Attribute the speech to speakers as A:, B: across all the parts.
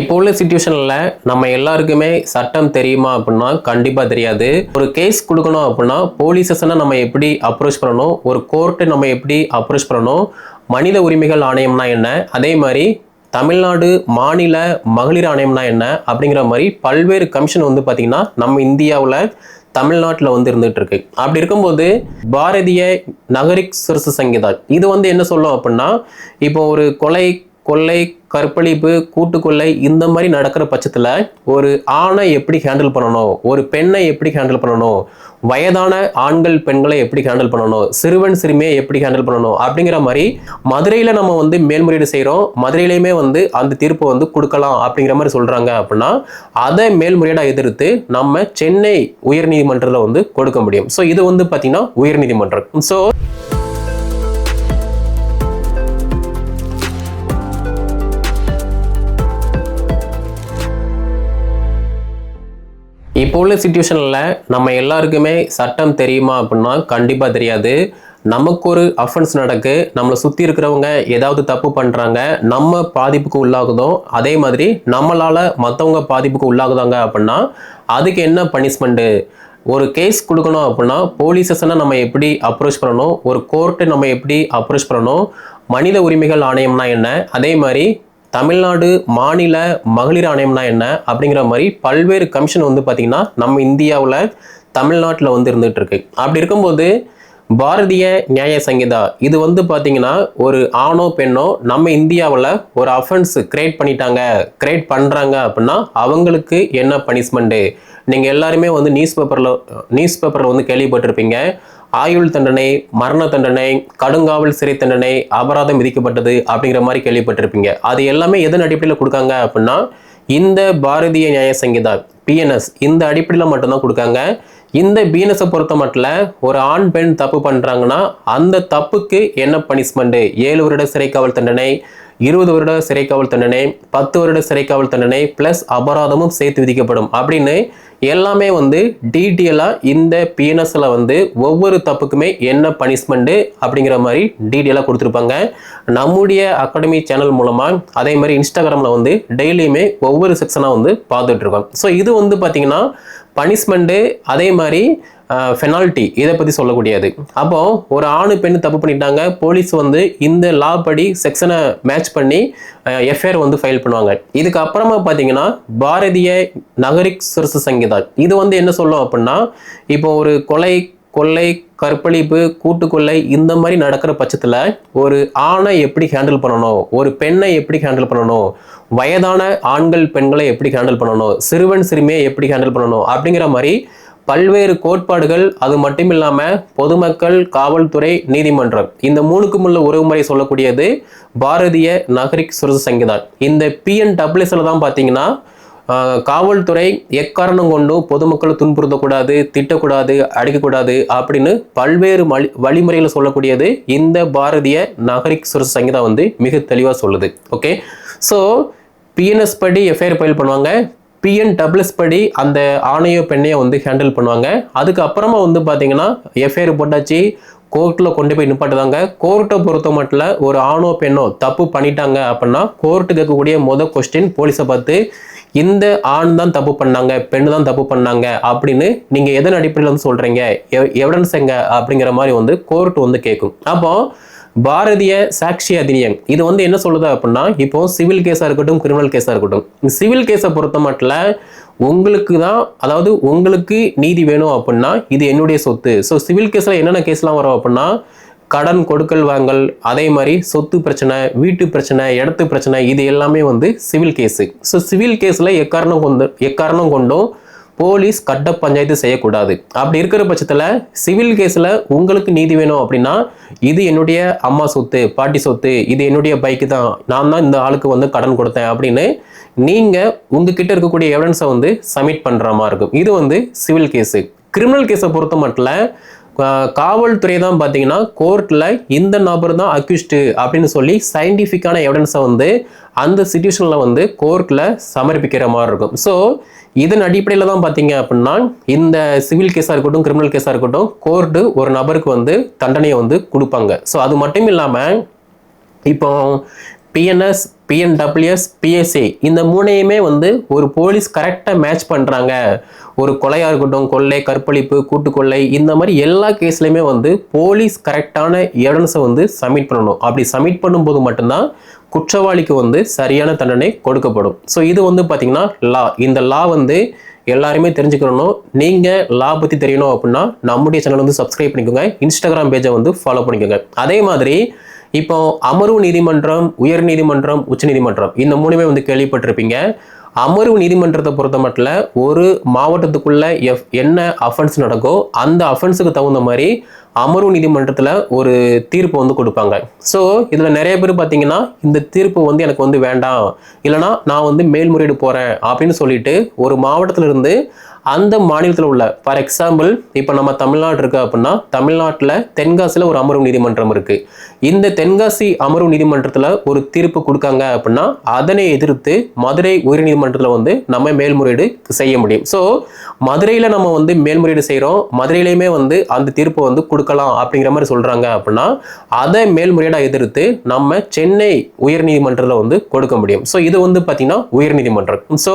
A: இப்போ உள்ள சுச்சுவேஷனில் நம்ம எல்லாருக்குமே சட்டம் தெரியுமா அப்படின்னா கண்டிப்பாக தெரியாது. ஒரு கேஸ் கொடுக்கணும் அப்படின்னா போலீஸ் ஸ்டேஷனை நம்ம எப்படி அப்ரோச் பண்ணணும்? ஒரு கோர்ட்டை நம்ம எப்படி அப்ரோச் பண்ணணும்? மனித உரிமைகள் ஆணையம்னா என்ன? அதே மாதிரி தமிழ்நாடு மாநில மகளிர் ஆணையம்னா என்ன? அப்படிங்கிற மாதிரி பல்வேறு கமிஷன் வந்து பார்த்திங்கன்னா நம்ம இந்தியாவில் தமிழ்நாட்டில் வந்து இருந்துகிட்டு இருக்கு. அப்படி இருக்கும்போது பாரதிய நகரிக் சிறுசு சங்கீதா இது வந்து என்ன சொல்லும் அப்படின்னா இப்போ ஒரு கொலை கொள்ளை கற்பழிப்பு கூட்டுக்கொள்ளை இந்த மாதிரி நடக்கிற பட்சத்தில் ஒரு ஆணை எப்படி ஹேண்டில் பண்ணணும்? ஒரு பெண்ணை எப்படி ஹேண்டில் பண்ணணும்? வயதான ஆண்கள் பெண்களை எப்படி ஹேண்டில் பண்ணணும்? சிறுவன் சிறுமியை எப்படி ஹேண்டில் பண்ணணும்? அப்படிங்கிற மாதிரி மதுரையில் நம்ம வந்து மேல்முறையீடு செய்கிறோம் மதுரையிலையுமே வந்து அந்த தீர்ப்பு வந்து கொடுக்கலாம் அப்படிங்கிற மாதிரி சொல்கிறாங்க அப்படின்னா அதை மேல்முறையீடாக எதிர்த்து நம்ம சென்னை உயர்நீதிமன்றத்தில் வந்து கொடுக்க முடியும். ஸோ இது வந்து பார்த்திங்கன்னா உயர்நீதிமன்றம். ஸோ இப்போ உள்ள சுச்சுவேஷனில் நம்ம எல்லாருக்குமே சட்டம் தெரியுமா அப்படின்னா கண்டிப்பாக தெரியாது. நமக்கு ஒரு அஃபென்ஸ் நடக்கு நம்மளை சுற்றி இருக்கிறவங்க ஏதாவது தப்பு பண்ணுறாங்க நம்ம பாதிப்புக்கு உள்ளாகுதோ அதே மாதிரி நம்மளால் மற்றவங்க பாதிப்புக்கு உள்ளாகுதாங்க அப்படின்னா அதுக்கு என்ன பனிஷ்மெண்ட்டு ஒரு கேஸ் கொடுக்கணும் அப்படின்னா போலீஸ் ஸ்டேஷனை நம்ம எப்படி அப்ரோச் பண்ணணும்? ஒரு கோர்ட்டை நம்ம எப்படி அப்ரோச் பண்ணணும்? மனித உரிமைகள் ஆணையம்னா என்ன? அதே மாதிரி தமிழ்நாடு மாநில மகளிர் ஆணையம்னா என்ன அப்படிங்கிற மாதிரி பல்வேறு கமிஷன் வந்து பார்த்திங்கன்னா நம்ம இந்தியாவில் தமிழ்நாட்டில் வந்து இருந்துகிட்டு இருக்கு அப்படி இருக்கும்போது பாரதிய நியாய சங்கீதா இது வந்து பார்த்தீங்கன்னா ஒரு ஆணோ பெண்ணோ நம்ம இந்தியாவில் ஒரு அஃபென்ஸ் கிரியேட் பண்ணிட்டாங்க கிரியேட் பண்ணுறாங்க அப்படின்னா அவங்களுக்கு என்ன பனிஷ்மெண்ட்டு நீங்கள் எல்லாருமே வந்து நியூஸ் பேப்பரில் நியூஸ் பேப்பரில் வந்து கேள்விப்பட்டிருப்பீங்க. ஆயுள் தண்டனை மரண தண்டனை கடுங்காவல் சிறை தண்டனை அபராதம் விதிக்கப்பட்டது அப்படிங்கிற மாதிரி கேள்விப்பட்டிருப்பீங்க. அது எல்லாமே எதன் அடிப்படையில் கொடுக்காங்க அப்படின்னா இந்த பாரதிய நியாய சங்கீதா பிஎன்எஸ் இந்த அடிப்படையில் மட்டும்தான் கொடுக்காங்க. இந்த பீனஸை பொறுத்த மட்டும் ஒரு ஆண் பெண் தப்பு பண்ணுறாங்கன்னா அந்த தப்புக்கு என்ன பனிஷ்மெண்ட்டு ஏழு வருட சிறை காவல் தண்டனை இருபது வருட சிறை காவல் தண்டனை பத்து வருட சிறை காவல் தண்டனை ப்ளஸ் அபராதமும் சேர்த்து விதிக்கப்படும். அப்படின்னு எல்லாமே வந்து டீட்டெயிலாக இந்த பிஎன்எஸில் வந்து ஒவ்வொரு தப்புக்குமே என்ன பனிஷ்மெண்ட்டு அப்படிங்கிற மாதிரி டீட்டெயிலாக கொடுத்துருப்பாங்க. நம்முடைய அகாடமி சேனல் மூலமாக அதே மாதிரி இன்ஸ்டாகிராமில் வந்து டெய்லியுமே ஒவ்வொரு செக்ஷனாக வந்து பார்த்துட்ருக்கோம் ஸோ இது வந்து பார்த்திங்கன்னா பனிஷ்மெண்ட்டு அதே மாதிரி ஃபெனால்ட்டி இதை பற்றி சொல்லக்கூடியது. அப்போ ஒரு ஆணு பெண் தப்பு பண்ணிட்டாங்க போலீஸ் வந்து இந்த லா படி செக்ஷனை மேட்ச் பண்ணி எஃப்ஐஆர் வந்து ஃபைல் பண்ணுவாங்க. இதுக்கப்புறமா பார்த்தீங்கன்னா பாரதிய நகரிக் சிறுசு சங்கீதா இது வந்து என்ன சொல்லும் அப்படின்னா இப்போ ஒரு கொலை கொள்ளை கற்பழிப்பு கூட்டுக்கொள்ளை இந்த மாதிரி நடக்கிற பட்சத்தில் ஒரு ஆணை எப்படி ஹேண்டில் பண்ணணும்? ஒரு பெண்ணை எப்படி ஹேண்டில் பண்ணணும்? வயதான ஆண்கள் பெண்களை எப்படி ஹேண்டில் பண்ணணும்? சிறுவன் சிறுமியை எப்படி ஹேண்டில் பண்ணணும்? அப்படிங்கிற மாதிரி பல்வேறு கோட்பாடுகள் அது மட்டும் இல்லாமல் பொதுமக்கள் காவல்துறை நீதிமன்றம். இந்த மூணுக்கும் உள்ள உறவுமுறை சொல்லக்கூடியது பாரதிய நகரிக் சுரச சங்கிதான் இந்த பிஎன் டபிள்யூஎஸ்ல தான் பார்த்தீங்கன்னா காவல்துறை எக்காரணம் கொண்டும் பொதுமக்களை துன்புறுத்தக்கூடாது திட்டக்கூடாது அடிக்கக்கூடாது அப்படின்னு பல்வேறு வழி வழிமுறைகளை சொல்லக்கூடியது இந்த பாரதிய நகரிக் சுரச சங்கீதா வந்து மிக தெளிவாக சொல்லுது. ஓகே ஸோ பிஎன்எஸ் படி எஃப்ஐஆர் ஃபைல் பண்ணுவாங்க. பிஎன் டபிள்எஸ் படி அந்த ஆணையோ பெண்ணையோ வந்து ஹேண்டில் பண்ணுவாங்க. அதுக்கப்புறமா வந்து பார்த்தீங்கன்னா எஃப்ஐஆர் போட்டாச்சு. கோர்ட்டில் கொண்டு போய் நிப்பாட்டுதாங்க. கோர்ட்டை பொறுத்த மட்டும் ஒரு ஆணோ பெண்ணோ தப்பு பண்ணிட்டாங்க அப்படின்னா கோர்ட்டு கேட்கக்கூடிய மொதல் கொஸ்டின் போலீஸை பார்த்து இந்த ஆண் தான் தப்பு பண்ணாங்க பெண்ணு தான் தப்பு பண்ணாங்க அப்படின்னு நீங்கள் எதன் அடிப்படையில் வந்து சொல்கிறீங்க எவிடன்ஸ் எங்க? அப்படிங்கிற மாதிரி வந்து கோர்ட் வந்து கேட்கும் அப்போது பாரதிய சாட்சி அதிநியம். இது வந்து என்ன சொல்லுது அப்படின்னா இப்போ சிவில் கேஸாக இருக்கட்டும் கிரிமினல் கேஸாக இருக்கட்டும். சிவில் கேஸை பொறுத்த மட்டும் உங்களுக்கு தான் அதாவது உங்களுக்கு நீதி வேணும் அப்படின்னா இது என்னுடைய சொத்து. ஸோ சிவில் கேஸில் என்னென்ன கேஸ்லாம் வரும் அப்படின்னா கடன் கொடுக்கல் வாங்கல் அதே மாதிரி சொத்து பிரச்சனை வீட்டு பிரச்சனை இடத்து பிரச்சனை இது எல்லாமே வந்து சிவில் கேஸு ஸோ சிவில் கேஸில் எக்காரணம் கொண்டு எக்காரணம் கொண்டும் போலீஸ் கட்ட பஞ்சாயத்து செய்யக்கூடாது. அப்படி இருக்கிற பட்சத்தில் சிவில் கேஸில் உங்களுக்கு நீதி வேணும் அப்படின்னா இது என்னுடைய அம்மா சொத்து பாட்டி சொத்து இது என்னுடைய பைக்கு தான். நான் தான் இந்த ஆளுக்கு வந்து கடன் கொடுத்தேன் அப்படின்னு நீங்கள் உங்ககிட்ட இருக்கக்கூடிய எவிடன்ஸை வந்து சப்மிட் பண்ணுற மாதிரி இருக்கும். இது வந்து சிவில் கேஸு. கிரிமினல் கேஸை பொறுத்த மட்டும் காவல்துறை தான் பார்த்தீங்கன்னா கோர்ட்டில் இந்த நபர் தான் அக்யூஸ்டு அப்படின்னு சொல்லி சயின்டிஃபிக்கான எவிடன்ஸை வந்து அந்த சிச்சுவேஷனில் வந்து கோர்ட்டில் சமர்ப்பிக்கிற மாதிரி இருக்கும். ஸோ இதன் அடிப்படையில் தான் பார்த்தீங்க அப்படின்னா இந்த சிவில் கேஸாக இருக்கட்டும் கிரிமினல் கேஸாக இருக்கட்டும் கோர்ட்டு ஒரு நபருக்கு வந்து தண்டனையை வந்து கொடுப்பாங்க. ஸோ அது மட்டும் இல்லாமல் இப்போ பிஎன்எஸ் பிஎன்டபிள்யூஎஸ் பிஎஸ்ஏ இந்த மூணையுமே வந்து ஒரு போலீஸ் கரெக்டாக மேட்ச் பண்ணுறாங்க ஒரு கொலையாக இருக்கட்டும் கொள்ளை கற்பழிப்பு கூட்டு கொள்ளை இந்த மாதிரி எல்லா கேஸ்லையுமே வந்து போலீஸ் கரெக்டான எவிடன்ஸை வந்து சப்மிட் பண்ணணும். அப்படி சப்மிட் பண்ணும்போது மட்டும்தான் குற்றவாளிக்கு வந்து சரியான தண்டனை கொடுக்கப்படும். ஸோ இது வந்து பார்த்திங்கன்னா லா இந்த லா வந்து எல்லாருமே தெரிஞ்சுக்கணும் நீங்கள் லா பற்றி தெரியணும் அப்படின்னா நம்முடைய சேனல் வந்து சப்ஸ்கிரைப் பண்ணிக்கோங்க. இன்ஸ்டாகிராம் பேஜை வந்து ஃபாலோ பண்ணிக்கோங்க. அதே மாதிரி இப்போ அமர்வு நீதிமன்றம் உயர் நீதிமன்றம் உச்ச நீதிமன்றம் இந்த மூணுமே வந்து கேள்விப்பட்டிருப்பீங்க. அமர்வு நீதிமன்றத்தை பொறுத்த மட்டும் ஒரு மாவட்டத்துக்குள்ள எஃப் என்ன அஃபென்ஸ் நடக்கோ அந்த அஃபென்ஸுக்கு தகுந்த மாதிரி அமர்வு நீதிமன்றத்தில் ஒரு தீர்ப்பு வந்து கொடுப்பாங்க. ஸோ இதில் நிறைய பேர் பார்த்தீங்கன்னா இந்த தீர்ப்பு வந்து எனக்கு வந்து வேண்டாம். இல்லைனா நான் வந்து மேல்முறையீடு போகிறேன் அப்படின்னு சொல்லிட்டு ஒரு மாவட்டத்திலிருந்து அந்த மாநிலத்தில் உள்ள ஃபார் எக்ஸாம்பிள் இப்போ நம்ம தமிழ்நாடு இருக்கோம் அப்படின்னா தமிழ்நாட்டில் தென்காசியில் ஒரு அமர்வு நீதிமன்றம் இருக்குது இந்த தென்காசி அமர்வு நீதிமன்றத்தில் ஒரு தீர்ப்பு கொடுக்காங்க அப்படின்னா அதனை எதிர்த்து மதுரை உயர்நீதிமன்றத்தில் வந்து நம்ம மேல்முறையீடு செய்ய முடியும். ஸோ மதுரையில் நம்ம வந்து மேல்முறையீடு செய்கிறோம் மதுரையிலையுமே வந்து அந்த தீர்ப்பை வந்து கொடுக்கலாம் அப்படிங்கிற மாதிரி சொல்கிறாங்க அப்படின்னா அதை மேல்முறையீடாக எதிர்த்து நம்ம சென்னை உயர்நீதிமன்றத்தில் வந்து கொடுக்க முடியும். ஸோ இது வந்து பார்த்திங்கன்னா உயர்நீதிமன்றம். ஸோ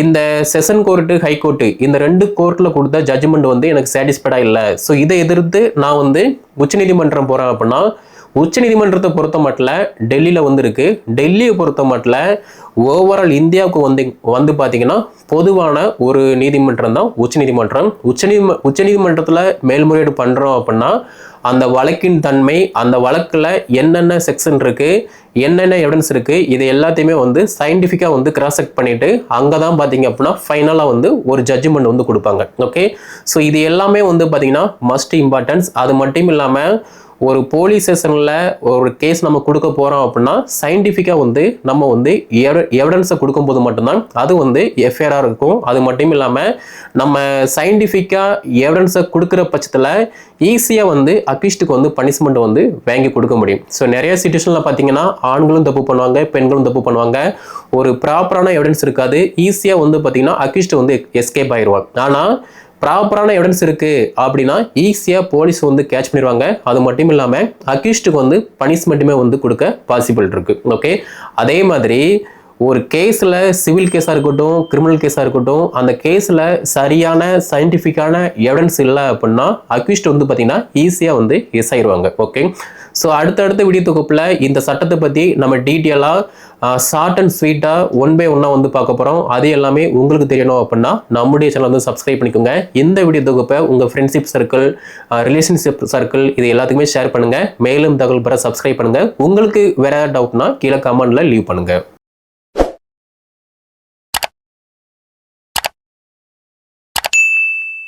A: இந்த செஷன் கோர்ட்டு ஹை கோர்ட்டு இந்த ரெண்டு கோர்ட்டில் கொடுத்த ஜட்ஜ்மெண்ட் வந்து எனக்கு சாட்டிஸ்ஃபைடாக இல்லை. ஸோ இதை எதிர்த்து நான் வந்து உச்சநீதிமன்றம் போகிறேன் அப்படின்னா உச்சநீதிமன்றத்தை பொறுத்த மட்டில் டெல்லியில் வந்துருக்கு. டெல்லியை பொறுத்த மட்டில் ஓவரால் இந்தியாவுக்கு வந்து வந்து பார்த்தீங்கன்னா பொதுவான ஒரு நீதிமன்றம் தான் உச்சநீதிமன்றம். உச்சநீதிம உச்சநீதிமன்றத்தில் மேல்முறையீடு பண்ணுறோம் அப்படின்னா அந்த வழக்கின் தன்மை அந்த வழக்கில் என்னென்ன செக்ஷன் இருக்குது என்னென்ன எவிடன்ஸ் இருக்குது இது எல்லாத்தையுமே வந்து சயின்டிஃபிக்காக வந்து கிராஸ் செக் பண்ணிவிட்டு அங்கே தான் பார்த்தீங்க அப்படின்னா ஃபைனலாக வந்து ஒரு ஜட்ஜ்மெண்ட் வந்து கொடுப்பாங்க. ஓகே ஸோ இது எல்லாமே வந்து பார்த்தீங்கன்னா மஸ்ட் இம்பார்ட்டன்ஸ் அது மட்டும் இல்லாமல் ஒரு போலீஸ் ஸ்டேஷனில் ஒரு கேஸ் நம்ம கொடுக்க போகிறோம் அப்படின்னா சயின்டிஃபிக்காக வந்து நம்ம வந்து எவிடன்ஸை கொடுக்கும்போது மட்டும்தான் அது வந்து எஃப்ஐஆராக இருக்கும். அது மட்டும் இல்லாமல் நம்ம சயின்டிஃபிக்காக எவிடன்ஸை கொடுக்குற பட்சத்தில் ஈஸியாக வந்து அக்யூஸ்டுக்கு வந்து பனிஷ்மெண்ட் வந்து வாங்கி கொடுக்க முடியும். ஸோ நிறைய சுச்சுவேஷனில் பார்த்தீங்கன்னா ஆண்களும் தப்பு பண்ணுவாங்க பெண்களும் தப்பு பண்ணுவாங்க. ஒரு ப்ராப்பரான எவிடன்ஸ் இருக்காது. ஈஸியாக வந்து பார்த்தீங்கன்னா அக்யூஸ்ட் வந்து எஸ்கேப் ஆயிடுவாங்க ஆனால் ப்ராப்பரான எவிடன்ஸ் இருக்குது அப்படின்னா ஈஸியாக போலீஸ் வந்து கேட்ச் பண்ணிடுவாங்க அது மட்டும் இல்லாமல் அக்யூஸ்டுக்கு வந்து பனிஷ்மெண்ட்டுமே வந்து கொடுக்க பாசிபிள் இருக்குது ஓகே அதே மாதிரி ஒரு கேஸில் சிவில் கேஸாக இருக்கட்டும் கிரிமினல் கேஸாக இருக்கட்டும் அந்த கேஸில் சரியான சயின்டிஃபிக்கான எவிடன்ஸ் இல்லை அப்படின்னா அக்யூஸ்ட் வந்து பார்த்திங்கன்னா ஈஸியாக வந்து எஸ் ஆயிடுவாங்க. ஓகே ஸோ அடுத்தடுத்த வீடியோ தொகுப்பில் இந்த சட்டத்தை பற்றி நம்ம டீட்டெயிலாக ஷார்ட் அண்ட் ஸ்வீட்டாக ஒன் பை ஒன்னாக வந்து பார்க்க போகிறோம் அது எல்லாமே உங்களுக்கு தெரியணும் அப்படின்னா நம்முடைய சேனல் வந்து சப்ஸ்கிரைப் பண்ணிக்கோங்க. இந்த வீடியோ தொகுப்பை உங்கள் ஃப்ரெண்ட்ஷிப் சர்க்கிள் ரிலேஷன்ஷிப் சர்க்கிள் இது எல்லாத்துக்குமே ஷேர் பண்ணுங்கள் மேலும் தகவல் பெற சப்ஸ்கிரைப் பண்ணுங்கள் உங்களுக்கு வேறு டவுட்னா கீழே கமெண்டில் லீவ் பண்ணுங்கள்